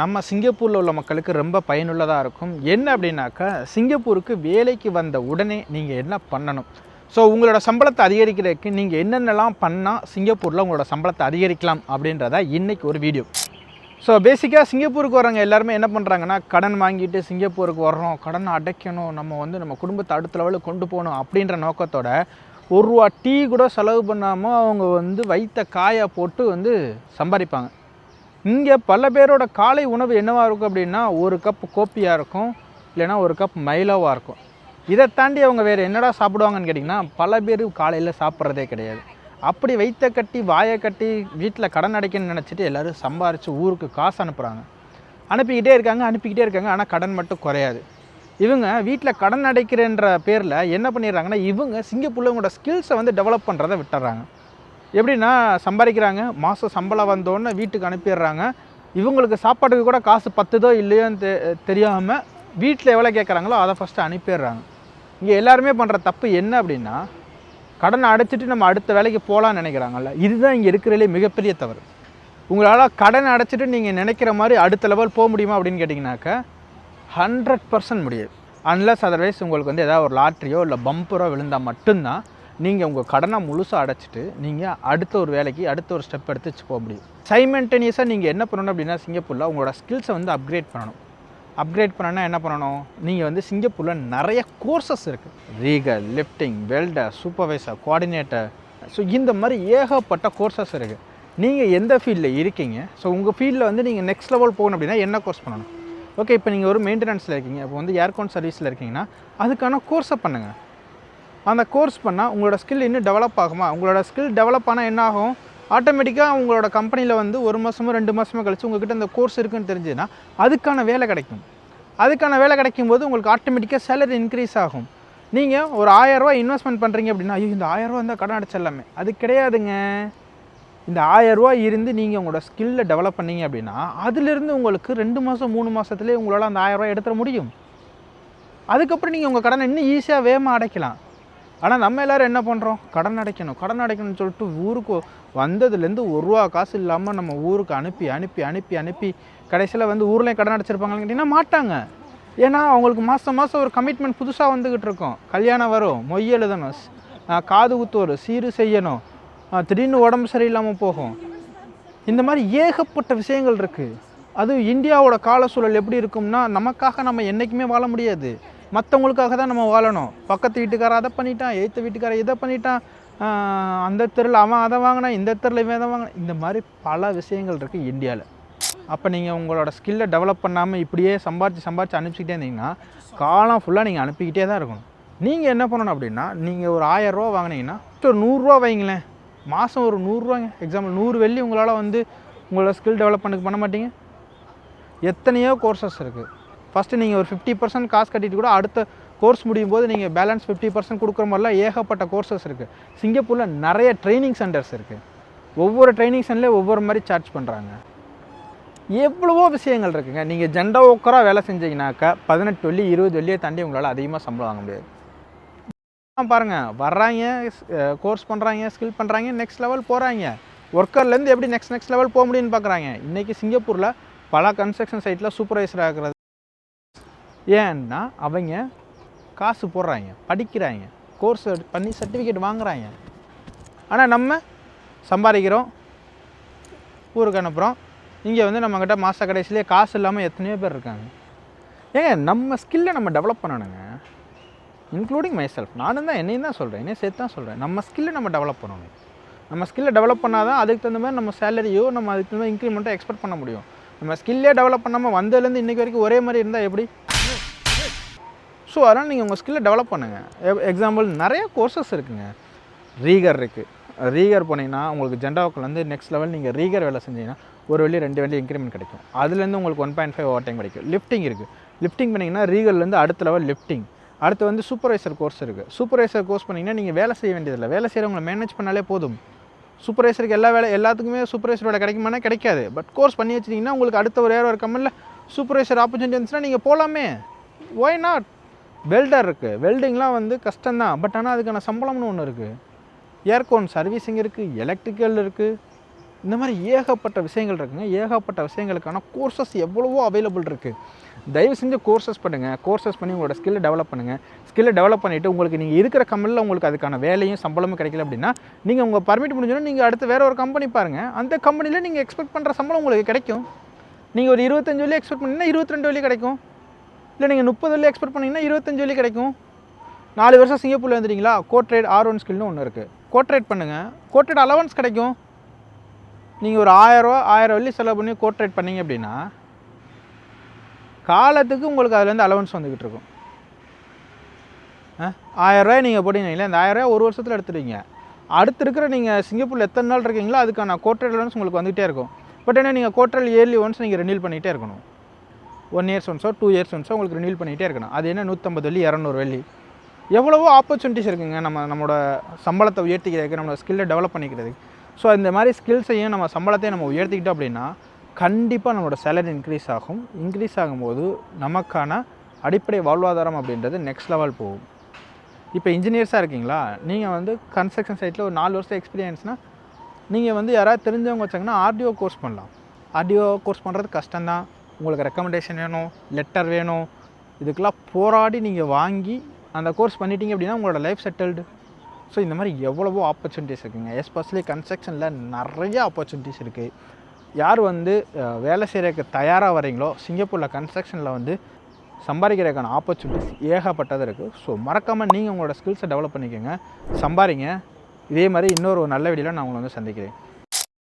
நம்ம சிங்கப்பூரில் உள்ள மக்களுக்கு ரொம்ப பயனுள்ளதாக இருக்கும். என்ன அப்படின்னாக்கா சிங்கப்பூருக்கு வேலைக்கு வந்த உடனே நீங்கள் என்ன பண்ணணும்? ஸோ உங்களோட சம்பளத்தை அதிகரிக்கிறதுக்கு நீங்கள் என்னென்னலாம் பண்ணால் சிங்கப்பூரில் உங்களோட சம்பளத்தை அதிகரிக்கலாம் அப்படின்றத இன்றைக்கி ஒரு வீடியோ ஸோ பேசிக்காக சிங்கப்பூருக்கு வரவங்க எல்லாருமே என்ன பண்ணுறாங்கன்னா கடன் வாங்கிட்டு சிங்கப்பூருக்கு வர்றோம் கடனை அடைக்கணும் நம்ம வந்து நம்ம குடும்பத்தை அடுத்த லெவலுக்கு கொண்டு போகணும் அப்படின்ற நோக்கத்தோட ஒரு ரூபா டீ கூட செலவு பண்ணாமல் அவங்க வந்து வைத்த காயை போட்டு வந்து சம்பாதிப்பாங்க. இங்கே பல பேரோட காலை உணவு என்னவாக இருக்கும் அப்படின்னா ஒரு கப் கோப்பியாக இருக்கும் இல்லைன்னா ஒரு கப் மைலோவாக இருக்கும். இதை தாண்டி அவங்க வேறு என்னடா சாப்பிடுவாங்கன்னு கேட்டிங்கன்னா பல பேர் காலையில் சாப்பிட்றதே கிடையாது. அப்படி வைத்த கட்டி வாயை கட்டி வீட்டில் கடன் அடைக்கணும்னு நினச்சிட்டு எல்லோரும் சம்பாரித்து ஊருக்கு காசு அனுப்புகிறாங்க அனுப்பிக்கிட்டே இருக்காங்க அனுப்பிக்கிட்டே இருக்காங்க ஆனால் கடன் மட்டும் குறையாது. இவங்க வீட்டில் கடன் அடைக்கிறன்ற பேரில் என்ன பண்ணிடுறாங்கன்னா இவங்க சிங்கப்பூரில் இவங்களோட ஸ்கில்ஸை வந்து டெவலப் பண்ணுறதை விட்டுறாங்க. எப்படின்னா சம்பாதிக்கிறாங்க மாதம் சம்பளம் வந்தோடனே வீட்டுக்கு அனுப்பிடுறாங்க. இவங்களுக்கு சாப்பாட்டுக்கு கூட காசு பத்துதோ இல்லையோன்னு தெ தெரியாமல் வீட்டில் எவ்வளோ கேட்குறாங்களோ அதை ஃபஸ்ட்டு அனுப்பிடுறாங்க. இங்கே எல்லாருமே பண்ணுற தப்பு என்ன அப்படின்னா கடனை அடைச்சிட்டு நம்ம அடுத்த வேலைக்கு போகலான்னு நினைக்கிறாங்கல்ல இதுதான் இங்கே இருக்கிறதுலே மிகப்பெரிய தவறு. உங்களால் கடன் அடைச்சிட்டு நீங்கள் நினைக்கிற மாதிரி அடுத்த லெவல் போக முடியுமா அப்படின்னு கேட்டிங்கனாக்கா ஹண்ட்ரட் பர்சன்ட் முடியாது. அன்லஸ் அதர்வைஸ் உங்களுக்கு வந்து ஏதாவது ஒரு லாட்ரியோ இல்லை பம்பரோ விழுந்தால் மட்டும்தான் நீங்கள் உங்கள் கடனை முழுசாக அடைச்சிட்டு நீங்கள் அடுத்த ஒரு வேலைக்கு அடுத்த ஒரு ஸ்டெப் எடுத்து வச்சு போக முடியும். சைமெண்டேனியஸாக நீங்கள் என்ன பண்ணணும் அப்படின்னா சிங்கப்பூரில் உங்களோட ஸ்கில்ஸை வந்து அப்கிரேட் பண்ணணும். அப்கிரேட் பண்ணணும்னா என்ன பண்ணணும்? நீங்கள் வந்து சிங்கப்பூரில் நிறைய கோர்சஸ் இருக்குது rigger lifting welder supervisor coordinator so இந்த மாதிரி ஏகப்பட்ட கோர்சஸ் இருக்குது நீங்கள் எந்த ஃபீல்டில் இருக்கீங்க? ஸோ உங்கள் ஃபீல்டில் வந்து நீங்கள் நெக்ஸ்ட் லெவல் போகணும் அப்படின்னா என்ன கோர்ஸ் பண்ணணும்? ஓகே இப்போ நீங்கள் ஒரு மெயின்டெனன்ஸில் இருக்கீங்க. இப்போ வந்து ஏர்கோன் சர்வீஸில் இருக்கீங்கன்னா அதுக்கான கோர்ஸை பண்ணுங்கள் அந்த கோர்ஸ் பண்ணால் உங்களோட ஸ்கில் இன்னும் டெவலப் ஆகுமா? உங்களோட ஸ்கில் டெவலப் ஆனால் என்ன ஆகும்? ஆட்டோமேட்டிக்காக உங்களோட கம்பெனியில் வந்து ஒரு மாதமோ ரெண்டு மாதமோ கழிச்சு உங்ககிட்ட அந்த கோர்ஸ் இருக்குன்னு தெரிஞ்சுன்னா அதுக்கான வேலை கிடைக்கும். அதுக்கான வேலை கிடைக்கும் போது உங்களுக்கு ஆட்டோமேட்டிக்காக சேலரி இன்க்ரீஸ் ஆகும். நீங்கள் ஒரு ஆயரூவா இன்வெஸ்ட்மெண்ட் பண்ணுறீங்க அப்படின்னா ஐயோ இந்த ஆயரூவா இருந்தால் கடன் அடைச்சிடலாமே. அது கிடையாதுங்க. இந்த ஆயரூவா இருந்து நீங்கள் உங்களோட ஸ்கில்லை டெவலப் பண்ணீங்க அப்படின்னா அதிலிருந்து உங்களுக்கு ரெண்டு மாதம் மூணு மாதத்துலேயே உங்களால் அந்த ஆயரூவா எடுத்துட முடியும். அதுக்கப்புறம் நீங்கள் உங்கள் கடனை இன்னும் ஈஸியாக வேகமாக அடைக்கலாம். ஆனால் நம்ம எல்லோரும் என்ன பண்ணுறோம் கடன் அடைக்கணும் கடன் அடைக்கணும்னு சொல்லிட்டு ஊருக்கு வந்ததுலேருந்து ஒரு ரூபா காசு இல்லாமல் நம்ம ஊருக்கு அனுப்பி அனுப்பி அனுப்பி அனுப்பி கடைசியில் வந்து ஊர்லேயும் கடன் அடைச்சிருப்பாங்கன்னு கேட்டிங்கன்னா மாட்டாங்க. ஏன்னா அவங்களுக்கு மாதம் மாதம் ஒரு கமிட்மெண்ட் புதுசாக வந்துக்கிட்டு இருக்கும். கல்யாணம் வரும் மொய் எழுதணும் காது குத்து வரும் சீரு செய்யணும் திடீர்னு உடம்பு சரியில்லாமல் போகும். இந்த மாதிரி ஏகப்பட்ட விஷயங்கள் இருக்குது அதுவும் இந்தியாவோட கால சூழல் எப்படி இருக்கும்னா நமக்காக நம்ம என்றைக்குமே வாழ முடியாது. மற்றவங்களுக்காக தான் நம்ம வாழணும். பக்கத்து வீட்டுக்காரன் அதை பண்ணிட்டான் எய்த்த வீட்டுக்காரன் இதை பண்ணிட்டான். அந்த தெருவில் அவன் அதை வாங்கினான் இந்த தெருவில் இவன் அதை வாங்கினான். இந்த மாதிரி பல விஷயங்கள் இருக்குது இந்தியாவில் அப்போ நீங்கள் உங்களோட ஸ்கில்லை டெவலப் பண்ணாமல் இப்படியே சம்பாரித்து சம்பாரித்து அனுப்பிச்சிக்கிட்டே இருந்தீங்கன்னா காலம் ஃபுல்லாக நீங்கள் அனுப்பிக்கிட்டே தான் இருக்கணும். நீங்கள் என்ன பண்ணணும் அப்படின்னா நீங்கள் ஒரு ஆயரூவா வாங்கினீங்கன்னா ஒரு நூறுரூவா வைங்களேன். மாதம் ஒரு நூறுரூவாங்க எக்ஸாம்பிள் நூறு வெள்ளி உங்களால் வந்து உங்களோட ஸ்கில் டெவலப் பண்ண மாட்டீங்க. எத்தனையோ கோர்சஸ் இருக்குது ஃபஸ்ட்டு நீங்கள் ஒரு ஃபிஃப்டி பர்சன்ட் காசு கட்டிட்டு கூட அடுத்த கோர்ஸ் முடியும் போது நீங்கள் பேலன்ஸ் ஃபிஃப்டி பர்சன்ட் கொடுக்குற மாதிரிலாம் ஏகப்பட்ட கோர்சஸ் இருக்குது சிங்கப்பூரில் நிறைய ட்ரைனிங் சென்டர்ஸ் இருக்குது ஒவ்வொரு ட்ரைனிங் சென்டர்லேயும் ஒவ்வொரு மாதிரி சார்ஜ் பண்ணுறாங்க எவ்வளவோ விஷயங்கள் இருக்குங்க. நீங்கள் ஜெண்டா ஒக்கராக வேலை செஞ்சீங்கன்னாக்கா பதினெட்டு வெள்ளி இருபது வெள்ளியை தாண்டி உங்களால் அதிகமாக சம்பளம் வாங்க முடியாது. பாருங்க. வர்றாங்க கோர்ஸ் பண்ணுறாங்க ஸ்கில் பண்ணுறாங்க நெக்ஸ்ட் லெவல் போகிறாங்க ஒர்க்கர்லேருந்து எப்படி நெக்ஸ்ட் நெக்ஸ்ட் லெவல் போக முடியும்னு பார்க்குறாங்க இன்றைக்கி சிங்கப்பூரில் பல கன்ஸ்ட்ரக்ஷன் சைட்டில் சூப்பர்வைசர் ஆகிறது ஏன்னா அவங்க காசு போடுறாங்க படிக்கிறாங்க கோர்ஸ் பண்ணி சர்டிஃபிகேட் வாங்குறாங்க. ஆனால் நம்ம சம்பாதிக்கிறோம் ஊருக்கு அனுப்புகிறோம் இங்கே வந்து நம்மக்கிட்ட மாத கடைசியிலே காசு இல்லாமல் எத்தனையோ பேர் இருக்காங்க. ஏங்க நம்ம ஸ்கில்லை நம்ம டெவலப் பண்ணணுங்க. இன்க்ளூடிங் மை செல்ஃப் நானும் தான் என்னையும் தான் சொல்கிறேன் என்னையும் சேர்த்து தான் சொல்கிறேன் நம்ம ஸ்கில்லை நம்ம டெவலப் பண்ணணும். நம்ம ஸ்கில்லை டெவலப் பண்ணால் தான் அதுக்கு தகுந்த மாதிரி நம்ம சேலரியோ நம்ம அதுக்கு தகுந்த மாதிரி இன்க்ரிமெண்ட்டோ எக்ஸ்பெக்ட் பண்ண முடியும். நம்ம ஸ்கில்லே டெவலப் பண்ணாமல் வந்ததுலேருந்து இன்றைக்கி வரைக்கும் ஒரே மாதிரி இருந்தால் எப்படி? ஸோ அதனால் நீங்கள் உங்கள் ஸ்கில்லை டெவலப் பண்ணுங்கள் எக்ஸாம்பிள் நிறைய கோர்சஸ் இருக்குங்க. ரீகர் இருக்குது ரீகர் போனீங்கன்னா உங்களுக்கு ஜெண்டாவுக்குள்ள வந்து நெக்ஸ்ட் லெவல் நீங்கள் ரீகர் வேலை செஞ்சீங்கன்னா ஒரு வழி ரெண்டு வழி இன்க்ரிமெண்ட் கிடைக்கும். அதுலேருந்து உங்களுக்கு one point five overtime கிடைக்கும். லிஃப்டிங் இருக்குது லிஃப்டிங் பண்ணிங்கன்னா ரீகர்லேருந்து அடுத்த லெவல் லிஃப்டிங் அடுத்து வந்து சூப்பர்வைசர் கோர்ஸ் இருக்குது சூப்பர்வைசர் கோர்ஸ் பண்ணிங்கன்னா நீங்கள் வேலை செய்ய வேண்டியதில்லை. வேலை செய்கிறவங்களை மேனேஜ் பண்ணாலே போதும். சூப்பர்வைசருக்கு எல்லா வேலை எல்லாத்துக்குமே சூப்பர்வைசர் வேலை கிடைக்குமானா கிடைக்காது. பட் கோர்ஸ் பண்ணி வச்சிட்டிங்கன்னா உங்களுக்கு அடுத்த ஒரு ஏரோ ஒரு கம்பெனியில் சூப்பர்வைசர் ஆப்பர்ச்சுனிட்டி இருந்துச்சுன்னா நீங்கள் போகலாமே ஒய் நாட் வெல்டர் இருக்குது வெல்டிங்லாம் வந்து கஷ்டம்தான். பட் ஆனால் அதுக்கான சம்பளம்னு ஒன்று இருக்குது ஏர்கோன் சர்வீசிங் இருக்குது எலக்ட்ரிக்கல் இருக்குது இந்த மாதிரி ஏகப்பட்ட விஷயங்கள் இருக்குங்க. ஏகப்பட்ட விஷயங்களுக்கான கோர்சஸ் எவ்வளவோ அவைலபிள் இருக்குது தயவு செஞ்சு கோர்சஸ் பண்ணுங்கள் கோர்சஸ் பண்ணி உங்களோட ஸ்கில்லை டெவலப் பண்ணுங்கள் ஸ்கில்லை டெவலப் பண்ணிவிட்டு உங்களுக்கு நீங்கள் இருக்கிற கம்பெனியில் உங்களுக்கு அதுக்கான வேலையும் சம்பளமும் கிடைக்கல அப்படின்னா நீங்கள் உங்கள் பர்மிட் முடிஞ்சோன்னா நீங்கள் அடுத்து வேறு ஒரு கம்பெனி பாருங்கள் அந்த கம்பெனியில் நீங்கள் எக்ஸ்பெக்ட் பண்ணுற சம்பளம் உங்களுக்கு கிடைக்கும். நீங்கள் ஒரு இருபத்தஞ்சு வழி எக்ஸ்பெக்ட் பண்ணிங்கன்னா இருபத்தி ரெண்டு வழி கிடைக்கும். இல்லை நீங்கள் முப்பது வழி எக்ஸ்பெக்ட் பண்ணிங்கன்னா இருபத்தஞ்சு வழி கிடைக்கும். நாலு வருஷம் சிங்கப்பூரில் வந்துட்டீங்களா கோட்ரேட் ஆர் ஒன் ஸ்கில்னு ஒன்று இருக்குது கோட்ரேட் பண்ணுங்கள் கோட்ரேட் அலவன்ஸ் கிடைக்கும். நீங்கள் ஒரு ஆயிரரூவா ஆயிரம் வள்ளி செலவு பண்ணி கோட்ரேட் பண்ணீங்க அப்படின்னா காலத்துக்கு உங்களுக்கு அதுலேருந்து அலவன்ஸ் வந்துக்கிட்டு இருக்கும். ஆயிரரூவாய் நீங்கள் போடுவீங்க இல்லை அந்த ஆயிரரூவா ஒரு வருஷத்தில் எடுத்துடுவீங்க. அடுத்து இருக்கிற நீங்கள் சிங்கப்பூரில் எத்தனை நாள் இருக்கீங்களோ அதுக்கான கோட்ரேட் அலவன்ஸ் உங்களுக்கு வந்துகிட்டே இருக்கும். பட் என்ன நீங்கள் கோட்ரல் இயர்லி ஒன்ஸ் நீங்கள் ரெனியூல் பண்ணிகிட்டே இருக்கணும். ஒன் இயர்ஸ் ஒன்ஸோ டூ இயர்ஸ் ஒன்ஸோ உங்களுக்கு ரினியூல் பண்ணிகிட்டே இருக்கணும். அது என்ன? நூற்றம்பது வெள்ளி இரநூறு வெள்ளி. எவ்வளவோ ஆப்பர்ச்சுனிட்டிஸ் இருக்குங்க. நம்ம நம்மளோட சம்பளத்தை உயர்த்திக்கிறதுக்கு நம்மளோட ஸ்கில்லை டெவலப் பண்ணிக்கிறதுக்கு. ஸோ இந்த மாதிரி ஸ்கில்ஸையும் நம்ம சம்பளத்தையும் நம்ம உயர்த்திக்கிட்டோம் அப்படின்னா கண்டிப்பாக நம்மளோட சேலரி இன்க்ரீஸ் ஆகும். இன்க்ரீஸ் ஆகும்போது நமக்கான அடிப்படை வாழ்வாதாரம் அப்படின்றது நெக்ஸ்ட் லெவல் போகும். இப்போ இன்ஜினியர்ஸாக இருக்கீங்களா? நீங்கள் வந்து கன்ஸ்ட்ரக்ஷன் சைட்டில் ஒரு நாலு வருஷம் எக்ஸ்பீரியன்ஸ்னால் நீங்கள் வந்து யாராவது தெரிஞ்சவங்க வச்சாங்கன்னா ஆர்டிஓ கோர்ஸ் பண்ணலாம். ஆர்டிஓ கோர்ஸ் பண்ணுறது கஷ்டம்தான். உங்களுக்கு ரெக்கமெண்டேஷன் வேணும் லெட்டர் வேணும் இதுக்கெல்லாம் போராடி நீங்கள் வாங்கி அந்த கோர்ஸ் பண்ணிட்டீங்க அப்படின்னா உங்களோட லைஃப் செட்டில்டு ஸோ இந்த மாதிரி எவ்வளவோ ஆப்பர்ச்சுனிட்டிஸ் இருக்குங்க. எஸ்பெஷலி கன்ஸ்ட்ரக்ஷனில் நிறைய ஆப்பர்ச்சுனிட்டிஸ் இருக்குது யார் வந்து வேலை செய்கிறதுக்கு தயாராக வரீங்களோ சிங்கப்பூரில் கன்ஸ்ட்ரக்ஷனில் வந்து சம்பாதிக்கிறதுக்கான ஆப்பர்ச்சுனிட்டிஸ் ஏகப்பட்டது இருக்குது ஸோ மறக்காமல் நீங்கள் உங்களோட ஸ்கில்ஸை டெவலப் பண்ணிக்கோங்க. சம்பாதிங்க. இதே மாதிரி இன்னொரு நல்ல வீடியோவில் நான் உங்களை வந்து சந்திக்கிறேன்.